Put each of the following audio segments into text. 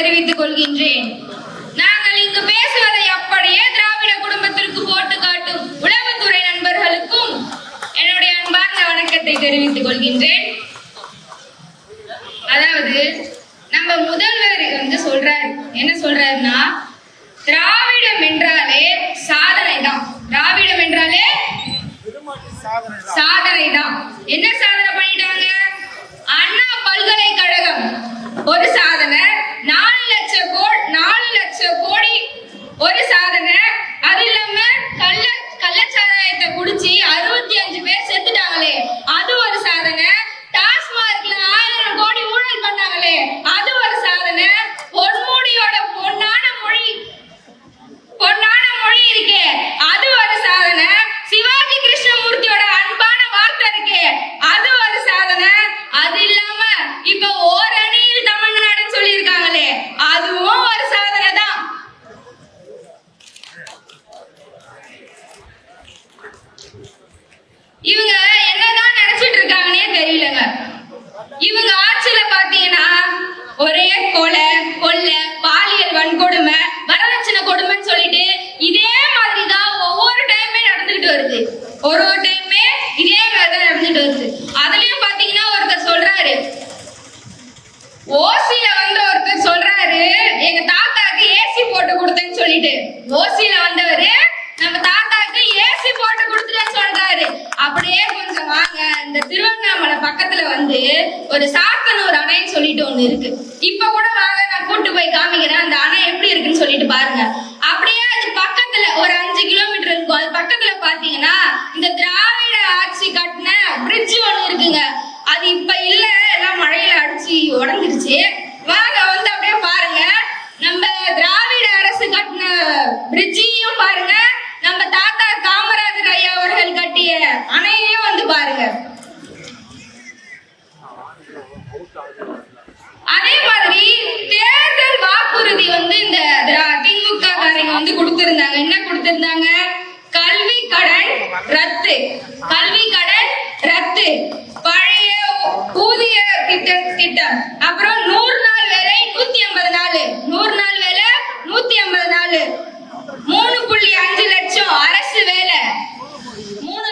தெரிவித்துக் கொள்கின்றேன். நாங்கள் இங்கு பேசுவதை அப்படியே திராவிட குடும்பத்திற்கு போட்டு காட்டும் உளவுத்துறை நண்பர்களுக்கும் என்னுடைய அன்பார்ந்த வணக்கத்தை தெரிவித்துக் கொள்கின்றேன். அதாவது நம்ம முதல்வர் வந்து சொல்றாரு. என்ன சொல்றாருன்னா திராவிடம் என்றாலே சாதனை தான் திராவிடம் என்றாலே சாதனை தான். என்ன சாதனை பண்ணிட்டாங்க அண்ணா பல்கலைக்கழகம் ஒரு சாதனை நாலு லட்சம் கோ நாலு லட்சம் கோடி ஒரு சாதனை அது இல்லாம கள்ள கள்ளச்சாராயத்தை குடிச்சு அறுபத்தி அஞ்சு பேர் செத்துட்டாங்களே அது ஒரு சாதனை டாஸ்மார்க்ல ஆயிரம் கோடி ஊழல் பண்ணாங்களே அது ஒரு சாதனை பொன்முடியோட பொன்னான மொழி பொன்னான மொழி இருக்கே அது ஒரு சாதனை சிவாஜி கிருஷ்ணமூர்த்தியோட அன்பான வார்த்தை இருக்கே அது ஒரு சாதனை அது இல்லாம இப்ப ஓரணியில் தமிழ்நாடுன்னு சொல்லியிருக்காங்களே அதுவும் ஒரு சாதனை தான் இவங்க என்னதான் நினைச்சிட்டு இருக்காங்கன்னே தெரியலங்க. இவங்க ஆட்சியில பாத்தீங்கன்னா ஒரே கொலை கொள்ளை பாலியல் வன்கொடுமை வரதட்சணை கொடுமைன்னு சொல்லிட்டு இதே மாதிரி தான் ஒவ்வொரு டைமே நடந்துகிட்டு வருது ஒரு ஒரு டைமே இதே மாதிரி தான் நடந்துட்டு வருது அதுலயும் பாத்தீங்கன்னா ஒருத்தர் சொல்றாரு ஓசில வந்து ஒருத்தர் சொல்றாரு எங்க தாத்தாக்கு ஏசி போட்டு கொடுத்தேன்னு சொல்லிட்டு ஓசில வந்தவரு நம்ம தாத்தாக்கு ஏசி போட்டு கொடுத்துட்டேன்னு சொல்றாரு அப்படியே கொஞ்சம் வாங்க இந்த திருவண்ணாமலை பக்கத்துல வந்து ஒரு சாத்தனூர் அணைன்னு சொல்லிட்டு ஒண்ணு இருக்கு. இப்ப கூட வாங்க நான் கூட்டு போய் காமிக்கிறேன். அந்த அணை எப்படி இருக்குன்னு சொல்லிட்டு பாருங்க. அப்படியே அது பக்கத்துல ஒரு அஞ்சு கிலோமீட்டர் இருக்கும். அது பக்கத்துல பாத்தீங்கன்னா இந்த திராவிட ஆட்சி கட்டின பிரிட்ஜ் ஒண்ணு இருக்குங்க. அது இப்ப இல்ல. எல்லாம் மழையில அடிச்சு உடஞ்சிருச்சு. வாங்க வந்து அப்படியே பாருங்க. நம்ம திராவிட அரசு கட்டின பிரிட்ஜையும் பாருங்க. அப்புறம் நூறு நாள் வேலை நூத்தி ஐம்பது நாள். நூறு நாள் வேலை நூத்தி ஐம்பது நாள். மூணு புள்ளி அஞ்சு லட்சம் அரசு வேலை. மூணு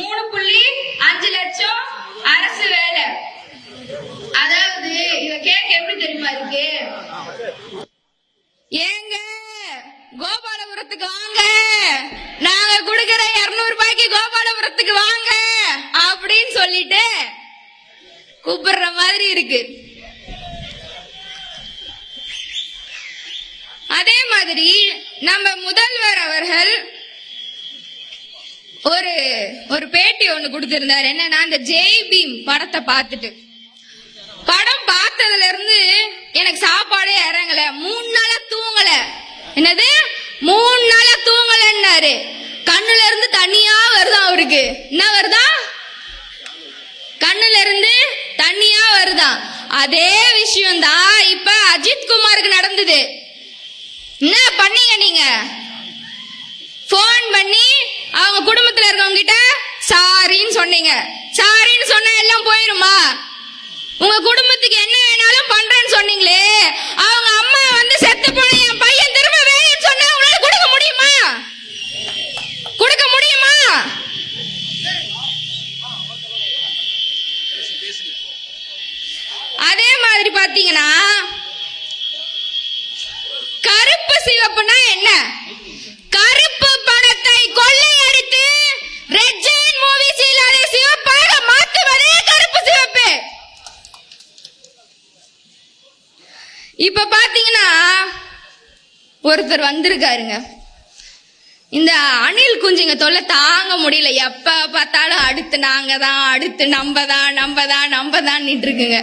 மூணு புள்ளி அஞ்சு லட்சம் அரசு வேலை. அதாவது இத கேட்க எப்படி தெரியுமா இருக்கு? ஏங்க கோபாலபுரத்துக்கு வாங்க. நாங்க குடுக்கிற இருநூறு ரூபாய்க்கு கோபாலபுரத்துக்கு வாங்க அப்படின்னு சொல்லிட்டு கூப்பிடுற மாதிரி இருக்கு. அதே மாதிரி நம்ம முதல்வர் அவர்கள் ஒரு ஒரு பேட்டி ஒண்ணு கொடுத்திருந்தாரு. என்னன்னா அந்த ஜெய் பீம் படத்தை பார்த்துட்டு. படம் பார்த்ததுல இருந்து எனக்கு சாப்பாடே இறங்கல. மூணு நாளா தூங்கல. என்னது? மூணு நாளா தூங்கலன்னாரு. கண்ணுல இருந்து தனியா வருதா அவருக்கு? என்ன வருதா? கண்ணுல இருந்து தண்ணியா வருதா? அதே விஷயம் தான் இப்ப அஜித் குமாருக்கு நடந்தது. என்ன பண்ணீங்க நீங்க? ஃபோன் பண்ணி அவங்க குடும்பத்துல இருக்கவங்க கிட்ட சாரின்னு சொன்னீங்க. சாரின்னு சொன்னா எல்லாம் போயிருமா? உங்க குடும்பத்துக்கு என்ன வேணாலும் பண்றேன்னு சொன்னீங்களே அவங்க சிவப்புனா என்ன? கருப்பு பணத்தை கொள்ளையடித்து ரெட் ஜெயின் மூவிஸில் அதை சிவப்பாக மாற்றுவதே கருப்பு சிவப்பு. இப்ப பாத்தீங்கன்னா ஒருத்தர் வந்திருக்காருங்க. இந்த அணில் குஞ்சுங்க தொல்லை தாங்க முடியல. எப்ப பார்த்தாலும் அடுத்து நாங்க தான் அடுத்து நம்ம தான் நம்ம தான் நம்ம தான் இருக்குங்க.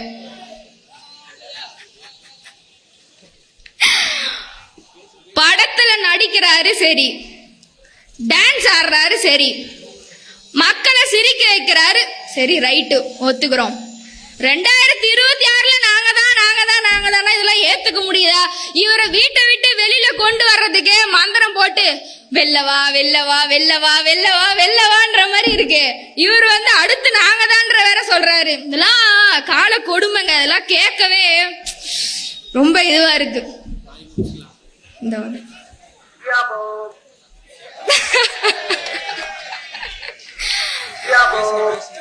படத்துல நடிக்கிறாரு சரி. டான்ஸ் ஆடுறாரு சரி. மக்களை சிரிக்க வைக்கிறாரு. சரி ரைட்டு ஒத்துக்கிறோம். ரெண்டாயிரத்தி இருபத்தி ஆறுல நாங்க தான் நாங்க தான் நாங்க தானே. இதெல்லாம் ஏத்துக்க முடியுதா? இவரை வீட்டை விட்டு வெளியில கொண்டு வர்றதுக்கே மந்திரம் போட்டு வெள்ளவா வெள்ளவா வெள்ளவா வெள்ளவா வெள்ளவான்ற மாதிரி இருக்கு. இவர் வந்து அடுத்து நாங்க தான்ற வேற சொல்றாரு. இதெல்லாம் கால கொடுமைங்க. அதெல்லாம் கேட்கவே ரொம்ப இதுவா இருக்கு. இந்த ஒரு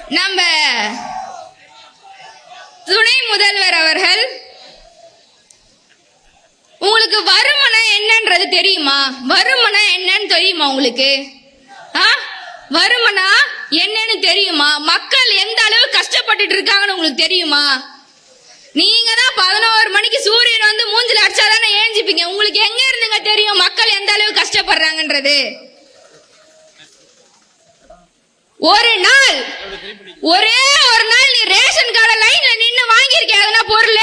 நம்ம துணை முதல்வர் அவர்கள். உங்களுக்கு வருமனா என்னன்றது தெரியுமா? வருமனா என்னன்னு தெரியுமா உங்களுக்கு? ஆ? வருமனா என்னன்னு தெரியுமா? மக்கள் எந்த அளவு கஷ்டப்பட்டுட்டு இருக்காங்கன்னு உங்களுக்கு தெரியுமா? நீங்க தான் பதினோரு மணிக்கு சூரியன் வந்து மூஞ்சில அடிச்சாதானே ஏஞ்சிப்பீங்க. உங்களுக்கு எங்க இருந்துங்க தெரியும்? மக்கள் எந்த அளவு கஷ்டப்படுறாங்கன்றது? ஒரு நாள் ஒரே ஒரு நாள் நீ ரேஷன் கார்டு லைன்ல நின்னு வாங்கியிருக்க எதனா பொருள்?